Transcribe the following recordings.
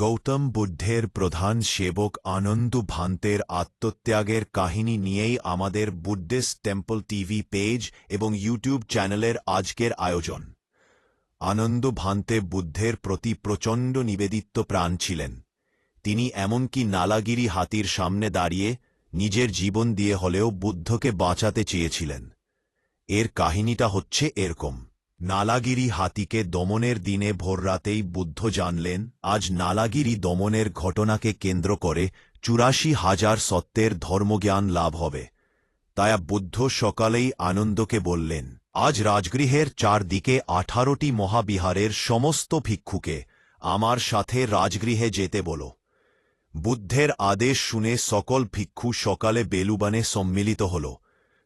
গৌতম বুদ্ধের প্রধান সেবক আনন্দ ভান্তের আত্মত্যাগের কাহিনী নিয়েই আমাদের বুদ্ধিস্ট টেম্পল টিভি পেজ এবং ইউটিউব চ্যানেলের আজকের আয়োজন। আনন্দ ভান্তে বুদ্ধের প্রতি প্রচণ্ড নিবেদিত প্রাণ ছিলেন। তিনি এমনকি নালাগিরি হাতির সামনে দাঁড়িয়ে নিজের জীবন দিয়ে হলেও বুদ্ধকে বাঁচাতে চেয়েছিলেন। এর কাহিনীটা হচ্ছে এরকম। নালাগিরি হাতিকে দমনের দিনে ভোররাতেই বুদ্ধ জানলেন, আজ নালাগিরি দমনের ঘটনাকে কেন্দ্র করে চুরাশি হাজার সত্যের ধর্মজ্ঞান লাভ হবে। তাই বুদ্ধ সকালেই আনন্দকে বললেন, আজ রাজগৃহের চারদিকে আঠারোটি মহাবিহারের সমস্ত ভিক্ষুকে আমার সাথে রাজগৃহে যেতে বলো। বুদ্ধের আদেশ শুনে সকল ভিক্ষু সকালে বেলুবানে সম্মিলিত হল।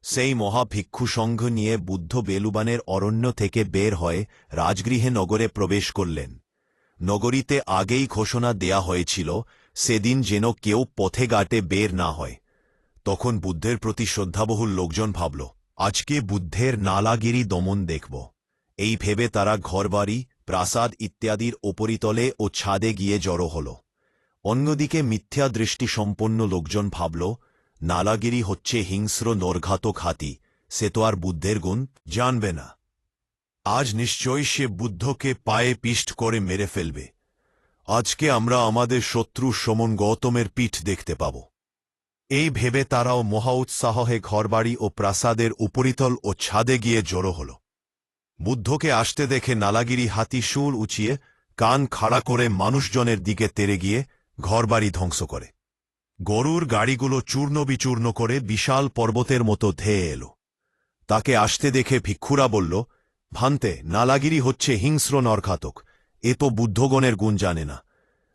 সেই মহাভিক্ষু সংঘ নিয়ে বুদ্ধ বেলুবানের অরণ্য থেকে বের হয়ে রাজগৃহে নগরে প্রবেশ করলেন। নগরীতে আগেই ঘোষণা দেয়া হয়েছিল, সেদিন যেন কেউ পথে ঘাটে বের না হয়। তখন বুদ্ধের প্রতি শ্রদ্ধাবহুল লোকজন ভাবল, আজকে বুদ্ধের নালাগিরি দমন দেখব। এই ভেবে তারা ঘরবাড়ি, প্রাসাদ ইত্যাদির ওপরিতলে ও ছাদে গিয়ে জড়ো হল। অন্যদিকে মিথ্যা দৃষ্টি সম্পন্ন লোকজন ভাবল নালাগিরি হচ্ছে হিংস্র নরঘাতক হাতি সে তো আর বুদ্ধের গুণ জানবে না। আজ নিশ্চয়ই সে বুদ্ধকে পায়ে পিষ্ট করে মেরে ফেলবে। আজকে আমরা আমাদের শত্রু সমন গৌতমের পিঠ দেখতে পাব। এই ভেবে তারাও মহা উৎসাহে ঘরবাড়ি ও প্রাসাদের উপরিতল ও ছাদে গিয়ে জড়ো হল। বুদ্ধকে আসতে দেখে নালাগিরি হাতি সুর উঁচিয়ে কান খাড়া করে মানুষজনের দিকে তেরে গিয়ে ঘরবাড়ি ধ্বংস করে। গরুর গাড়িগুলো চূর্ণ বিচূর্ণ করে বিশাল পর্বতের মতো ধেয়ে এল। তাকে আসতে দেখে ভিক্ষুরা বলল, ভান্তে, নালাগিরি হচ্ছে হিংস্র নরঘাতক। এ তো বুদ্ধগণের গুণ জানে না।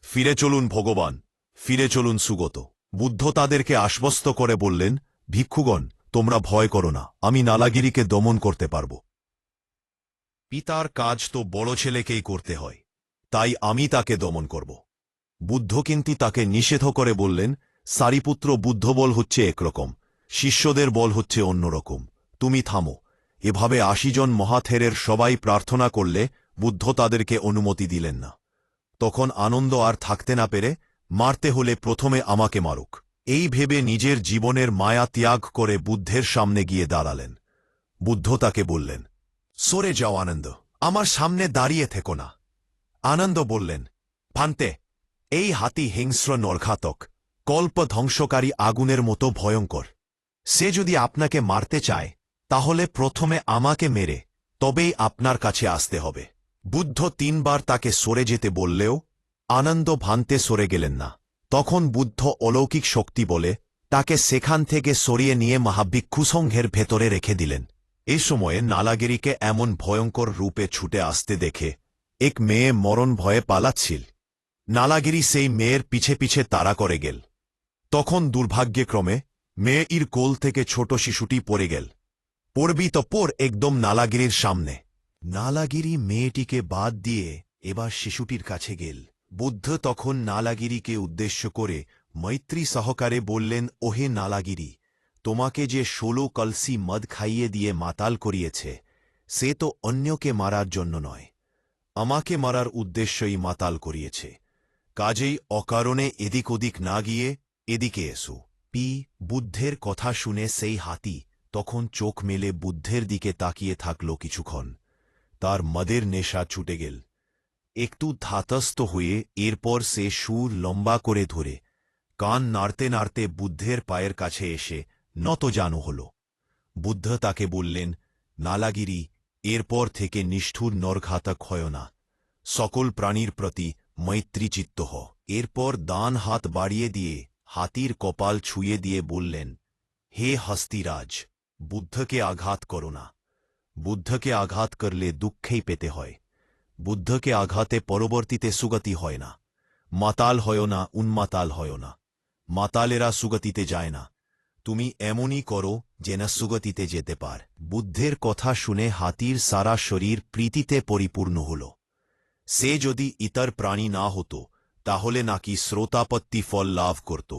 ফিরে চলুন ভগবান, ফিরে চলুন সুগত। বুদ্ধ তাদেরকে আশ্বস্ত করে বললেন, ভিক্ষুগণ, তোমরা ভয় করো না, আমি নালাগিরিকে দমন করতে পারব। পিতার কাজ তো বড় ছেলেকেই করতে হয়, তাই আমি তাকে দমন করব। বুদ্ধ কিন্তু তাকে নিষেধ করে বললেন সারিপুত্র বুদ্ধ বল হচ্ছে একরকম, শিষ্যদের বল হচ্ছে অন্যরকম। তুমি থামো। এভাবে আশি জন মহাথেরের সবাই প্রার্থনা করলে বুদ্ধ তাদেরকে অনুমতি দিলেন না। তখন আনন্দ আর থাকতে না পেরে মারতে হলে প্রথমে আমাকে মারুক। এই ভেবে নিজের জীবনের মায়া ত্যাগ করে বুদ্ধের সামনে গিয়ে দাঁড়ালেন। বুদ্ধ তাকে বললেন, সরে যাও আনন্দ, আমার সামনে দাঁড়িয়ে থেকো না। আনন্দ বললেন, ভান্তে, এই হাতি হিংস্র নরঘাতক কল্প ধ্বংসকারী আগুনের মতো ভয়ঙ্কর। সে যদি আপনাকে মারতে চায়, তাহলে প্রথমে আমাকে মেরে, তবেই আপনার কাছে আসতে হবে। বুদ্ধ তিনবার তাকে সরে যেতে বললেও, আনন্দ ভান্তে সরে গেলেন না। তখন বুদ্ধ অলৌকিক শক্তি বলে, তাকে সেখান থেকে সরিয়ে নিয়ে মহাভিক্ষুসংঘের ভেতরে রেখে দিলেন। এ সময়ে নালাগিরিকে এমন ভয়ঙ্কর রূপে ছুটে আসতে দেখে, এক মেয়ে মরণ ভয়ে পালাচ্ছিল। নালাগিরি সেই মেয়ের পিছে পিছে তাড়া করে গেল। তখন দুর্ভাগ্যক্রমে মেয়ে ইর কোল থেকে ছোট শিশুটি পড়ে গেল। পড়বি তো পর একদম নালাগিরির সামনে। নালাগিরি মেয়েটিকে বাদ দিয়ে এবার শিশুটির কাছে গেল। বুদ্ধ তখন নালাগিরিকে উদ্দেশ্য করে মৈত্রী সহকারে বললেন, ওহে নালাগিরি, তোমাকে যে ষোলো কলসি মদ খাইয়ে দিয়ে মাতাল করিয়েছে, সে তো অন্যকে মারার জন্য নয়। আমাকে মারার উদ্দেশ্যই মাতাল করিয়েছে। কাজেই অকারণে এদিক ওদিক না গিয়ে এদিকে এসো। পি, বুদ্ধের কথা শুনে সেই হাতি তখন চোখ মেলে বুদ্ধের দিকে তাকিয়ে থাকল কিছুক্ষণ। তার মদের নেশা ছুটে গেল। একটু ধাতস্থ হয়ে এরপর সে সুর লম্বা করে ধরে, কান নাড়তে নাড়তে বুদ্ধের পায়ের কাছে এসে, নত জানো হল। বুদ্ধ তাকে বললেন, নালাগিরি, এরপর থেকে নিষ্ঠুর নরঘাতক হয় না। সকল প্রাণীর প্রতি মৈত্রীচিত্ত হ। এরপর দান হাত বাড়িয়ে দিয়ে হাতির কপাল ছুঁয়ে দিয়ে বললেন, হে হস্তিরাজ, বুদ্ধকে আঘাত করো না। বুদ্ধকে আঘাত করলে দুঃখেই পেতে হয়। বুদ্ধকে আঘাতে পরবর্তীতে সুগতি হয় না। মাতাল হয় না, উন্মাতাল হয় না। মাতালেরা সুগতিতে যায় না। তুমি এমনই করো যে না সুগতিতে যেতে পার। বুদ্ধের কথা শুনে হাতির সারা শরীর প্রীতিতে পরিপূর্ণ হল। সে যদি ইতর প্রাণী না হতো তাহলে নাকি শ্রোতাপত্তি ফল লাভ করত।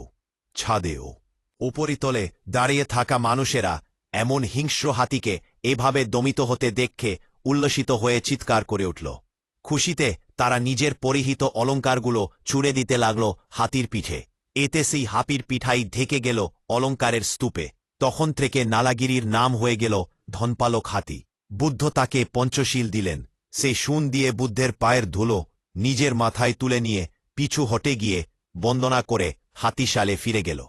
ছাদেও। উপরিতলে দাঁড়িয়ে থাকা মানুষেরা এমন হিংস্র হাতিকে এভাবে দমিত হতে দেখে উল্লসিত হয়ে চিৎকার করে উঠল। খুশিতে তারা নিজের পরিহিত অলঙ্কারগুলো ছুড়ে দিতে লাগল হাতির পিঠে। এতে সেই হাপির পিঠাই ঢেকে গেল অলঙ্কারের স্তূপে। তখন থেকে নালাগিরির নাম হয়ে গেল ধনপালক হাতি। বুদ্ধ তাকে পঞ্চশীল দিলেন। সেই শুন দিয়ে বুদ্ধের পায়ের ধুলো নিজের মাথায় তুলে নিয়ে পিছু হটে গিয়ে বন্দনা করে হাতিশালে ফিরে গেল।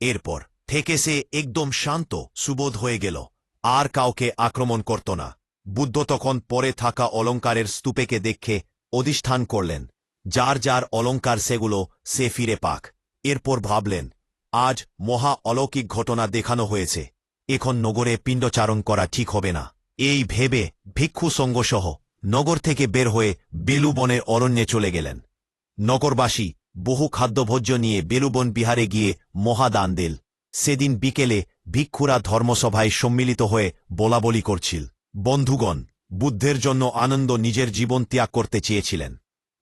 এরপর থেকে সে একদম শান্ত, সুবোধ হয়ে গেল। আর কাউকে আক্রমণ করত না। বুদ্ধ তখন পরে থাকা অলঙ্কারের স্তূপেকে দেখে অধিষ্ঠান করলেন। যার যার অলঙ্কার সেগুলো সে ফিরে পাক। এরপর ভাবলেন, আজ মহা অলৌকিক ঘটনা দেখানো হয়েছে। এখন নগরে পিণ্ডচারণ করা ঠিক হবে না। এই ভেবে ভিক্ষু সঙ্গসহ নগর থেকে বের হয়ে বেলুবনের অরণ্যে চলে গেলেন। নগরবাসী বহু খাদ্যভোজ্য নিয়ে বেলুবন বিহারে গিয়ে মহাদান দিল। সেদিন বিকেলে ভিক্ষুরা ধর্মসভায় সম্মিলিত হয়ে বলাবলি করছিল। বন্ধুগণ, বুদ্ধের জন্য আনন্দ নিজের জীবন ত্যাগ করতে চেয়েছিলেন।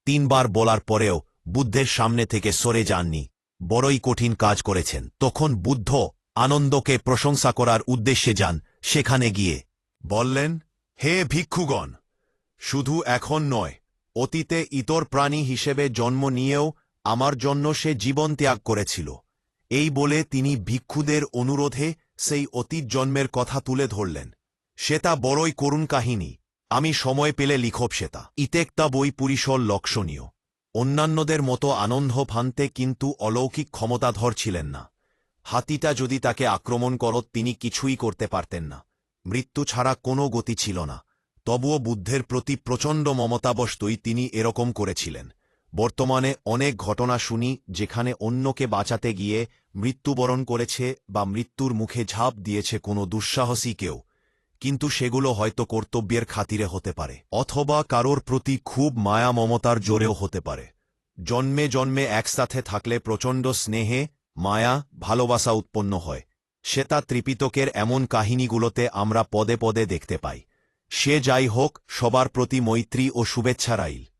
তিনবার বলার পরেও বুদ্ধের সামনে থেকে সরে যাননি। বড়ই কঠিন কাজ করেছেন। তখন বুদ্ধ আনন্দকে প্রশংসা করার উদ্দেশ্যে যান সেখানে গিয়ে। বললেন, হে ভিক্ষুগণ, শুধু এখন নয় অতীতে ইতর প্রাণী হিসেবে জন্ম নিয়েও আমার জন্য সে জীবন ত্যাগ করেছিল। এই বলে তিনি ভিক্ষুদের অনুরোধে সেই অতীত জন্মের কথা তুলে ধরলেন। সেটা বড়ই করুণ কাহিনী। আমি সময় পেলে লিখব সেটা ইতেকতা বই পুরিশল লক্ষণীয়। অন্যান্যদের মতো আনন্দ ভান্তে কিন্তু অলৌকিক ক্ষমতাধর ছিলেন না। হাতিটা যদি তাকে আক্রমণ করত, তিনি কিছুই করতে পারতেন না। মৃত্যু ছাড়া কোনো গতি ছিল না। তবুও বুদ্ধের প্রতি প্রচণ্ড মমতাবশতই তিনি এরকম করেছিলেন। বর্তমানে অনেক ঘটনা শুনি, যেখানে অন্যকে বাঁচাতে গিয়ে মৃত্যুবরণ করেছে বা মৃত্যুর মুখে ঝাঁপ দিয়েছে কোনো দুঃসাহসী কেউ। কিন্তু সেগুলো হয়তো কর্তব্যের খাতিরে হতে পারে, অথবা কারোর প্রতি খুব মায়া মমতার জোরেও হতে পারে। জন্মে জন্মে একসাথে থাকলে প্রচণ্ড স্নেহে, মায়া, ভালোবাসা উৎপন্ন হয়। সেটা ত্রিপিতকের এমন কাহিনীগুলোতে আমরা পদে পদে দেখতে পাই। সে যাই হোক সবার প্রতি মৈত্রী ও শুভেচ্ছা রাইল।